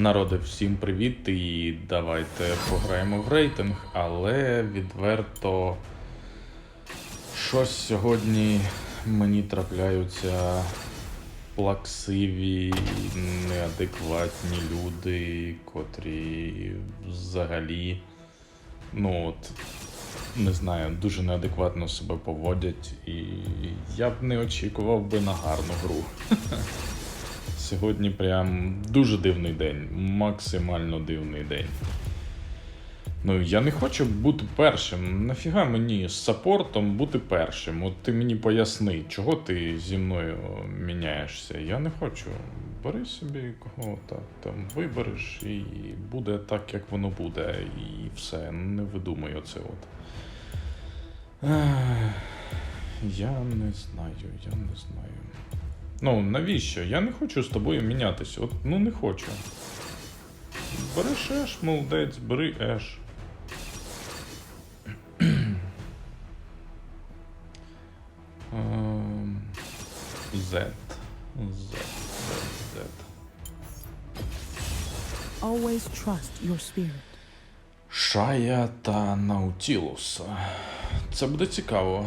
Народи, всім привіт і давайте пограємо в рейтинг, але відверто щось сьогодні мені трапляються плаксиві, неадекватні люди, котрі взагалі, ну от, не знаю, дуже неадекватно себе поводять, і я б не очікував би на гарну гру. Сьогодні прям дуже дивний день, максимально дивний день. Ну, я не хочу бути першим. Нафіга мені з саппортом бути першим? От ти мені поясни, чого ти зі мною міняєшся? Я не хочу. Бери собі кого так там вибереш, і буде так, як воно буде, і все. Не видумай оце от. Я не знаю, я не знаю. Ну, навіщо? Я не хочу з тобою мінятися. От, ну не хочу. Береш Еш, молодець, бери Еш. Z. Z. Z. Always trust your spirit. Шая та Наутілус. Це буде цікаво.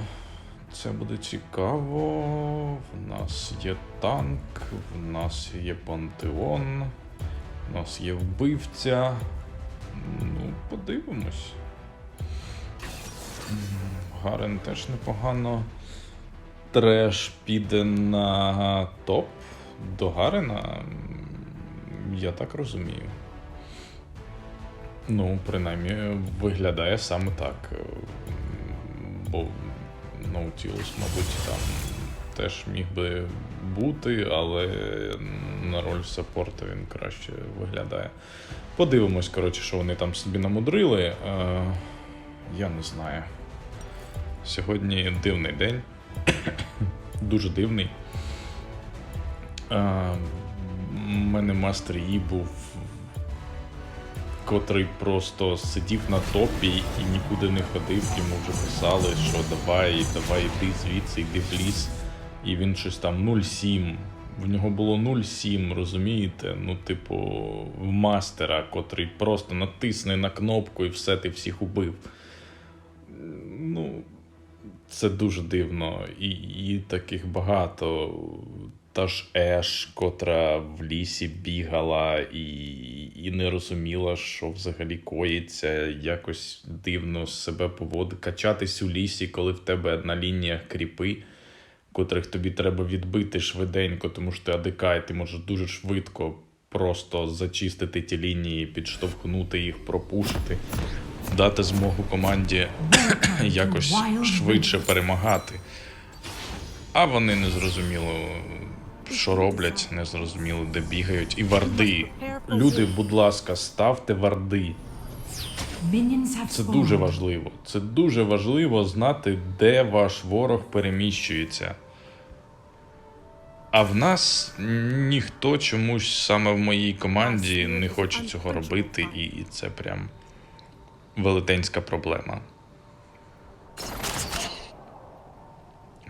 Це буде цікаво. В нас є танк, в нас є пантеон, в нас є вбивця. Ну, подивимось. Гарен теж непогано. Треш піде на топ до Гарена. Я так розумію. Ну, принаймні, виглядає саме так. Бо Наутілус, мабуть, там теж міг би бути, але на роль саппорта він краще виглядає. Подивимось, коротше, що вони там собі намудрили. Е, Я не знаю. Сьогодні дивний день. Дуже дивний. Е, У мене мастер Yi був котрий просто сидів на топі і нікуди не ходив, йому вже писали, що давай, давай йди звідси, йди в ліс. І він щось там 0,7. В нього було 0,7, розумієте? Ну, типу, в мастера, котрий просто натисне на кнопку і все, ти всіх убив. Ну, це дуже дивно. І, і таких багато. Та ж Еш, котра в лісі бігала і, і не розуміла, що взагалі коїться, якось дивно себе поводить. Качатись у лісі, коли в тебе на лініях кріпи, котрих тобі треба відбити швиденько, тому що ти АДК, і ти можеш дуже швидко просто зачистити ті лінії, підштовхнути їх, пропушити, дати змогу команді якось швидше перемагати. А вони не зрозуміло, що роблять, не зрозуміло, де бігають. І варди. Люди, будь ласка, ставте варди. Це дуже важливо. Це дуже важливо знати, де ваш ворог переміщується. А в нас ніхто чомусь саме в моїй команді не хоче цього робити, і це прям велетенська проблема.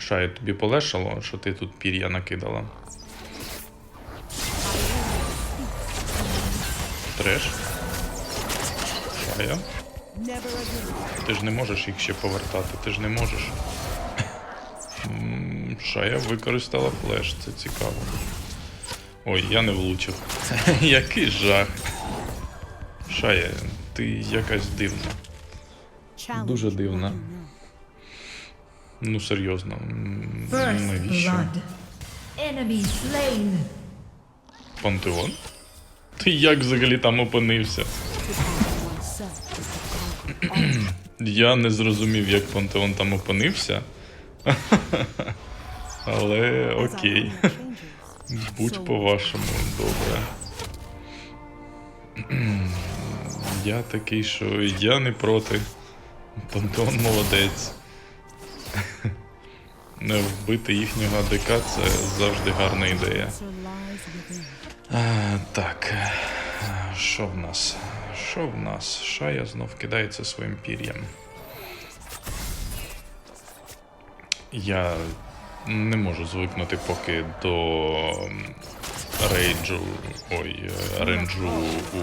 Шая, тобі полегшало, що ти тут пір'я накидала? Треш? Шая? Ти ж не можеш їх ще повертати, ти ж не можеш. Шая використала флеш, це цікаво. Ой, я не влучив. Який жах. Шая, ти якась дивна. Дуже дивна. Ну серйозно. Навіщо? Пантеон? Ти як взагалі там опинився? Я не зрозумів, як пантеон там опинився. Але окей. Будь по-вашому, добре. Я такий, що я не проти. Пантеон молодець. Не вбити їхнього АДК це завжди гарна ідея. А, так. Що в нас? Що в нас? Шая знов кидається своїм пір'ям. Я не можу звикнути поки до рейджу. Ой, е, рейнджу у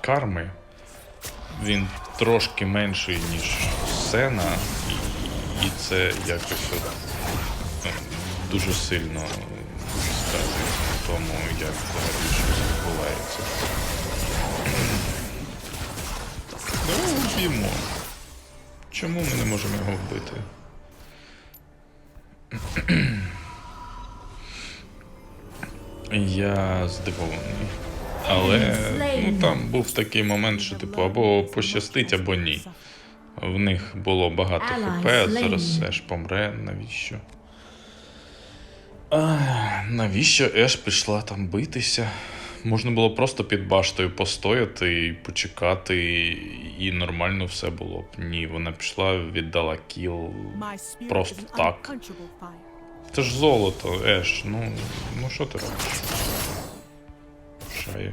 карми. Він трошки менший, ніж Сена, і, це якось е, дуже сильно сказується на тому, як взагалі щось відбувається. Давай вб'ємо. Чому ми не можемо його вбити? Я здивований. Але ну, там був такий момент, що типу або пощастить, або ні. В них було багато хп, а зараз Еш помре. Навіщо? А, навіщо Еш пішла там битися? Можна було просто під баштою постояти і почекати, і нормально все було б. Ні, вона пішла, віддала кіл. Просто так. Це ж золото, Еш, ну, ну що ти робиш? Шаю.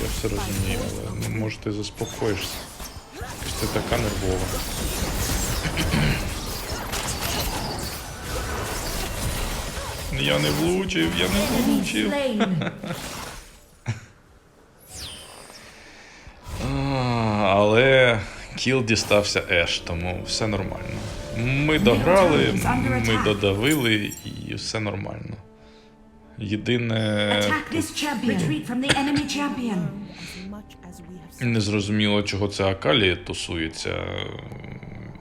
Я все розумію, але ну, може ти заспокоїшся. Ти така нервова. Я не влучив, я не влучив. Але кіл дістався Еш, тому все нормально. Ми дограли, ми додавили і все нормально. Єдине Attack this champion. Retreat from the enemy champion. As much as we have не зрозуміло, чого це Акалі тусується,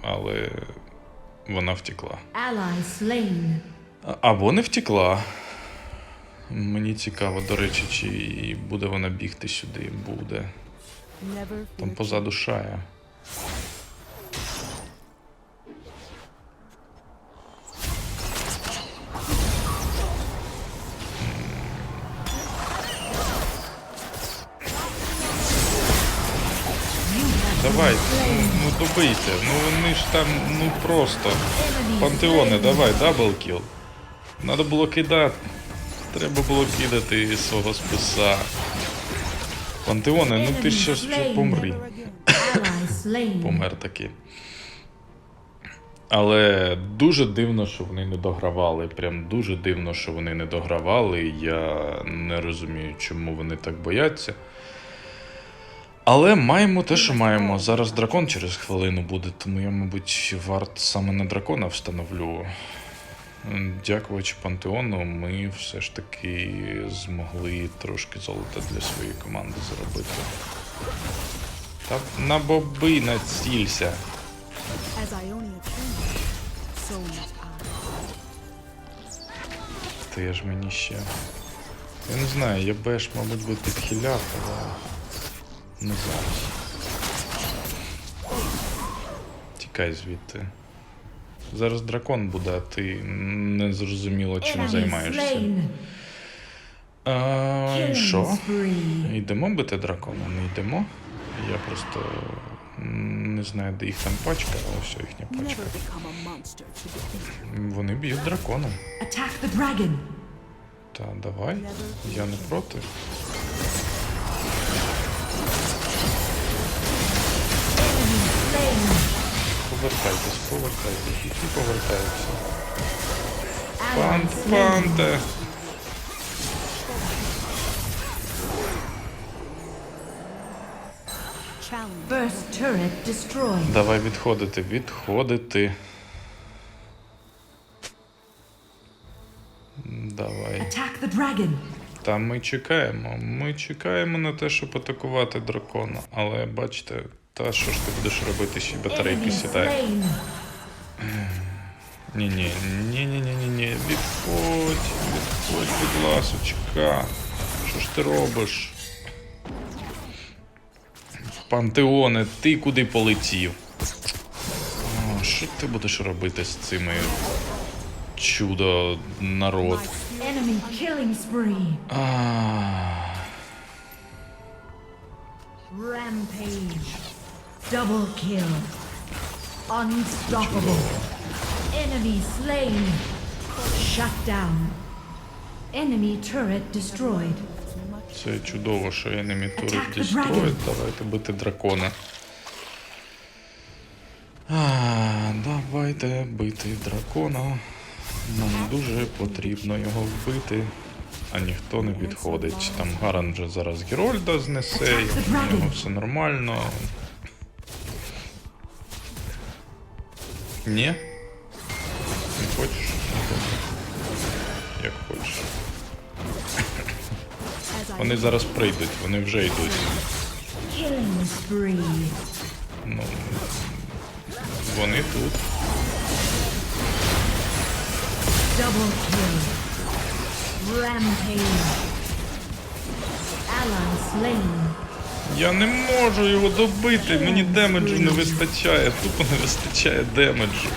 але вона втекла. Або не втекла. Мені цікаво, до речі, чи буде вона бігти сюди. Буде. Там позаду шая. Давай, ну, добийте. Ну вони ж там, ну просто. Пантеони, давай, даблкіл. Надо було кидати. Треба було кидати свого списа. Пантеони, ну ти вже помри. Помер таки. Але дуже дивно, що вони не догравали. Прям дуже дивно, що вони не догравали. Я не розумію, чому вони так бояться. Але маємо те, що маємо. Зараз дракон через хвилину буде, тому я, мабуть, варт саме на дракона встановлю. Дякуючи пантеону, ми все ж таки змогли трошки золота для своєї команди заробити. Та на боби націлься. Ти ж мені ще. Я не знаю, я беш, мабуть, би підхиляв, але не зараз. Тікай звідти. Зараз дракон буде, а ти не зрозуміло, чим займаєшся. А, що? Йдемо бити дракона? Не йдемо. Я просто не знаю, де їх там пачка, а ось їхня пачка. Вони б'ють дракона. Та давай, я не проти. Повертайтесь, повертайтесь, які повертаються. Slain. панте! Давай відходити, відходити. Давай. Та ми чекаємо. Ми чекаємо на те, щоб атакувати дракона. Але бачите, та що ж ти будеш робити, ще батарейки сідає. slain. Ні, ні, ні, ні, ні, ні, ні. Відходь, відходь, будь ласочка. Що ж ти робиш? Пантеоне, ти куди полетів? О, що ти будеш робити з цими чудо народ? Rampage. Double kill. Unstoppable. Enemy slain. Shut down. Enemy turret destroyed. Це чудово, що enemy turret destroyed. Давайте бити дракона. А, давайте бити дракона. Нам дуже потрібно його вбити. а ніхто не підходить. Там Гаран вже зараз Герольда знесе, у нього все нормально. Не хочеш? Ну, добре. Як хочеш. Вони зараз прийдуть, вони вже йдуть. Ну, вони тут. Double kill. Rampage. Ally slain. Я не можу його добити, мені демеджу не вистачає, тупо не вистачає демеджу.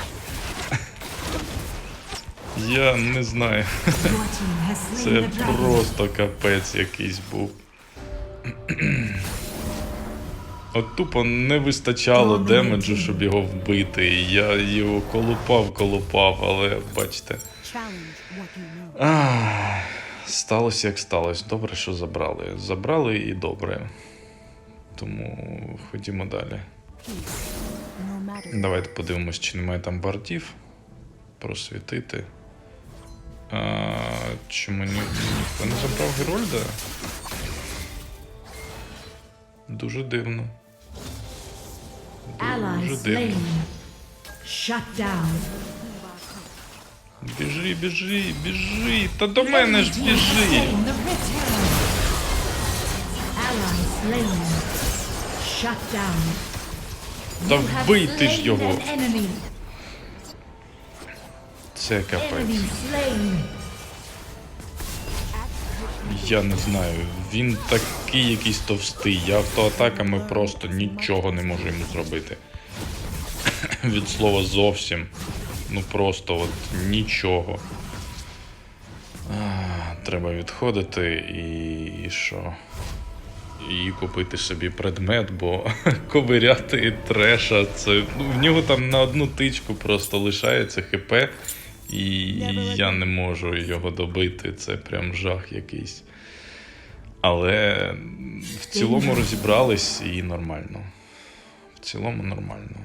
Я не знаю. Це просто капець якийсь був. От тупо не вистачало демеджу, щоб його вбити. Я його колупав, колупав, але бачите. Ах, сталося як сталося. Добре, що забрали. Забрали і добре. Тому ходімо далі. Давайте подивимось, чи немає там бардів. Просвітити. А, чому ні, ніхто не забрав Герольда? Дуже дивно. Дуже дивно. Біжи, біжи, біжи. Та до мене ж біжи. You have вбийте ж його. Це капець. Я не знаю. Він такий якийсь товстий. Я автоатаками просто нічого не можу йому зробити. Від слова зовсім. Ну просто от нічого. А, треба відходити і, і що? І купити собі предмет, бо ковиряти треша. Це ну, в нього там на одну тичку просто лишається ХП, і я не можу його добити. Це прям жах якийсь. Але в цілому розібрались і нормально. В цілому нормально.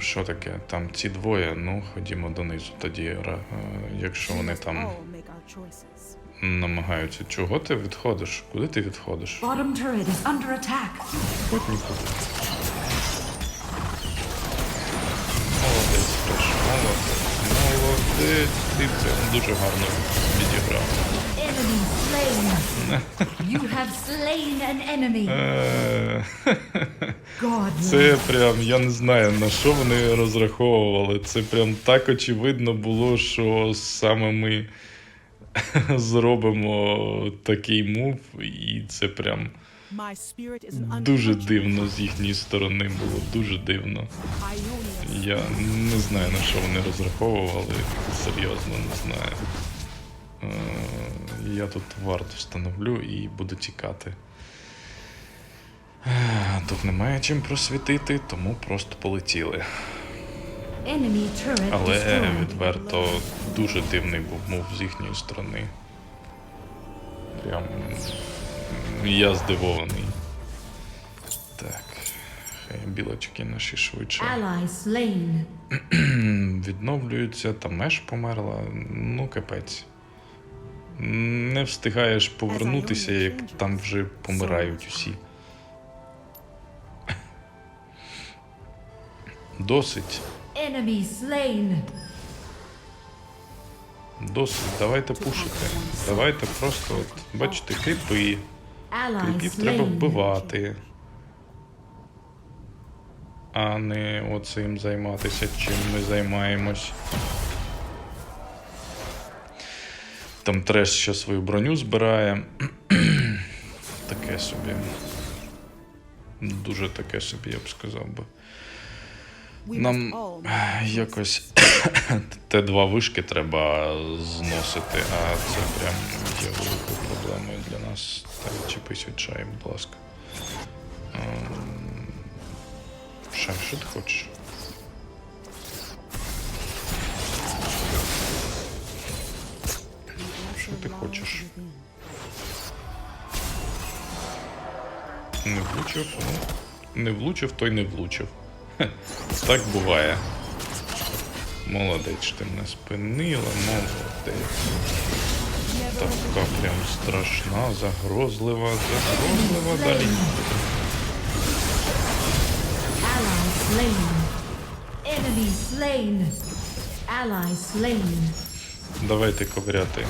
Що таке? Там ці двоє, ну ходімо донизу тоді, е, якщо вони там намагаються. Чого ти відходиш? Куди ти відходиш? Bottom turret is under attack. Хоть нікуди. Молодець, Фреш, молодець. Молодець. Ти це дуже гарно відіграв. Enemy slain. you have slain an enemy. Е. Це прям, я не знаю на що вони розраховували. Це прям так очевидно було, що саме ми зробимо такий мув, і це прям дуже дивно з їхньої сторони було. Дуже дивно. Я не знаю на що вони розраховували. Серйозно не знаю. Е, Я тут варт встановлю і буду тікати. Тут немає чим просвітити, тому просто полетіли. Але відверто дуже дивний був мув з їхньої сторони. Прям я здивований. Так. Хай білочки наші швидше. Відновлюються, там меж померла. Ну, капець. Не встигаєш повернутися, як там вже помирають усі. Досить. Enemy slain. Досить, давайте пушити. Давайте просто, от, бачите, кріпи. Кріпів треба вбивати. А не оцим займатися, чим ми займаємось. Там треш ще свою броню збирає. таке собі. Дуже таке собі, я б сказав би. Нам якось Т2 вишки треба зносити, а це прям є великою проблемою для нас. Так, чіпись від шаї, будь ласка. Ем, Шай, що ти хочеш? Що ти хочеш? Не влучив, ну. Не влучив, той не влучив. Хе, Так буває. Молодець, ти мене спинила, молодець. Така прям страшна, загрозлива, загрозлива далі. Ally slain. Enemy slain. Ally slain. Давайте ковиряти.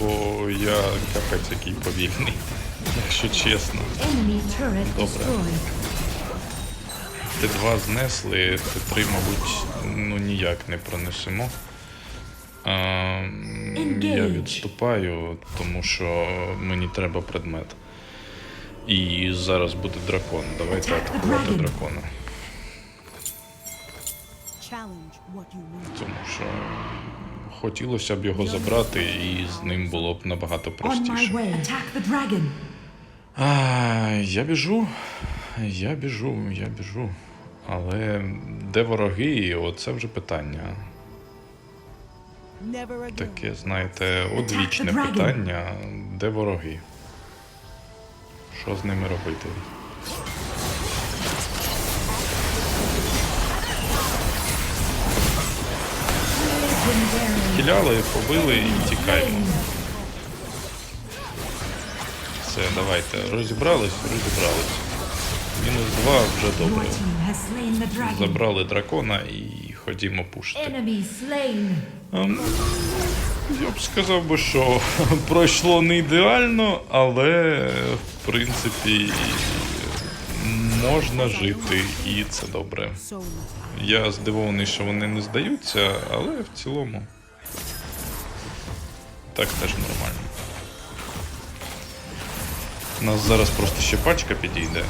Бо я капець який повільний, якщо чесно. Enemy turret Добре. destroyed. Т2 знесли, Т3, мабуть, ну ніяк не пронесемо. А, я відступаю, тому що мені треба предмет. І зараз буде дракон. Давайте атакувати дракона. Тому що хотілося б його забрати, і з ним було б набагато простіше. А, я біжу, я біжу, я біжу. Але де вороги, оце вже питання. Таке, знаєте, одвічне питання, де вороги? Що з ними робити? Хіляли, побили і тікаємо. Все, давайте. Розібрались, розібрались. Мінус два вже добре. Забрали дракона і ходімо пушити. Ем, Я б сказав би, що пройшло не ідеально, але в принципі можна жити, і це добре. Я здивований, що вони не здаються, але в цілому так теж нормально. У нас зараз просто ще пачка підійде.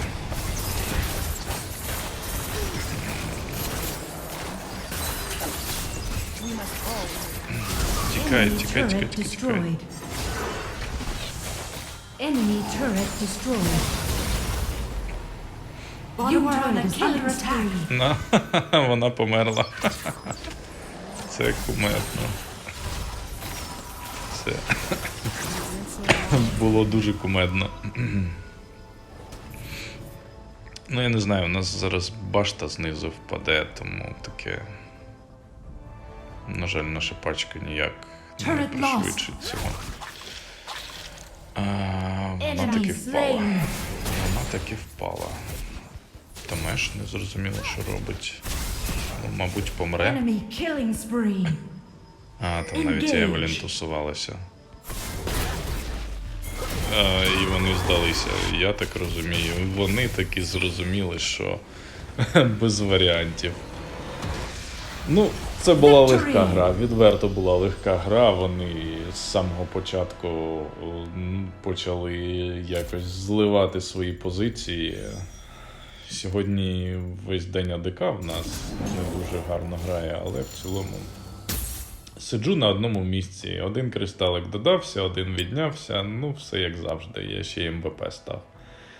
Тікай, Enemy тікай, тікай, тікай, тікай. Enemy turret destroyed. На, вона померла. Це кумедно. Це було дуже кумедно. Ну, я не знаю, у нас зараз башта знизу впаде, тому таке. На жаль, наша пачка ніяк Turret lost. А, вона таки впала. Вона таки впала. Тамеш не зрозуміло, що робить. Ну, мабуть, помре. А, там навіть. Евелін тусувалася. А, і вони здалися. Я так розумію. Вони таки зрозуміли, що без варіантів. Ну, це була легка гра. Відверто була легка гра. Вони з самого початку почали якось зливати свої позиції. Сьогодні весь день АДК в нас не дуже гарно грає, але в цілому Сиджу на одному місці. Один кристалик додався, один віднявся. Ну, все як завжди. Я ще МВП став.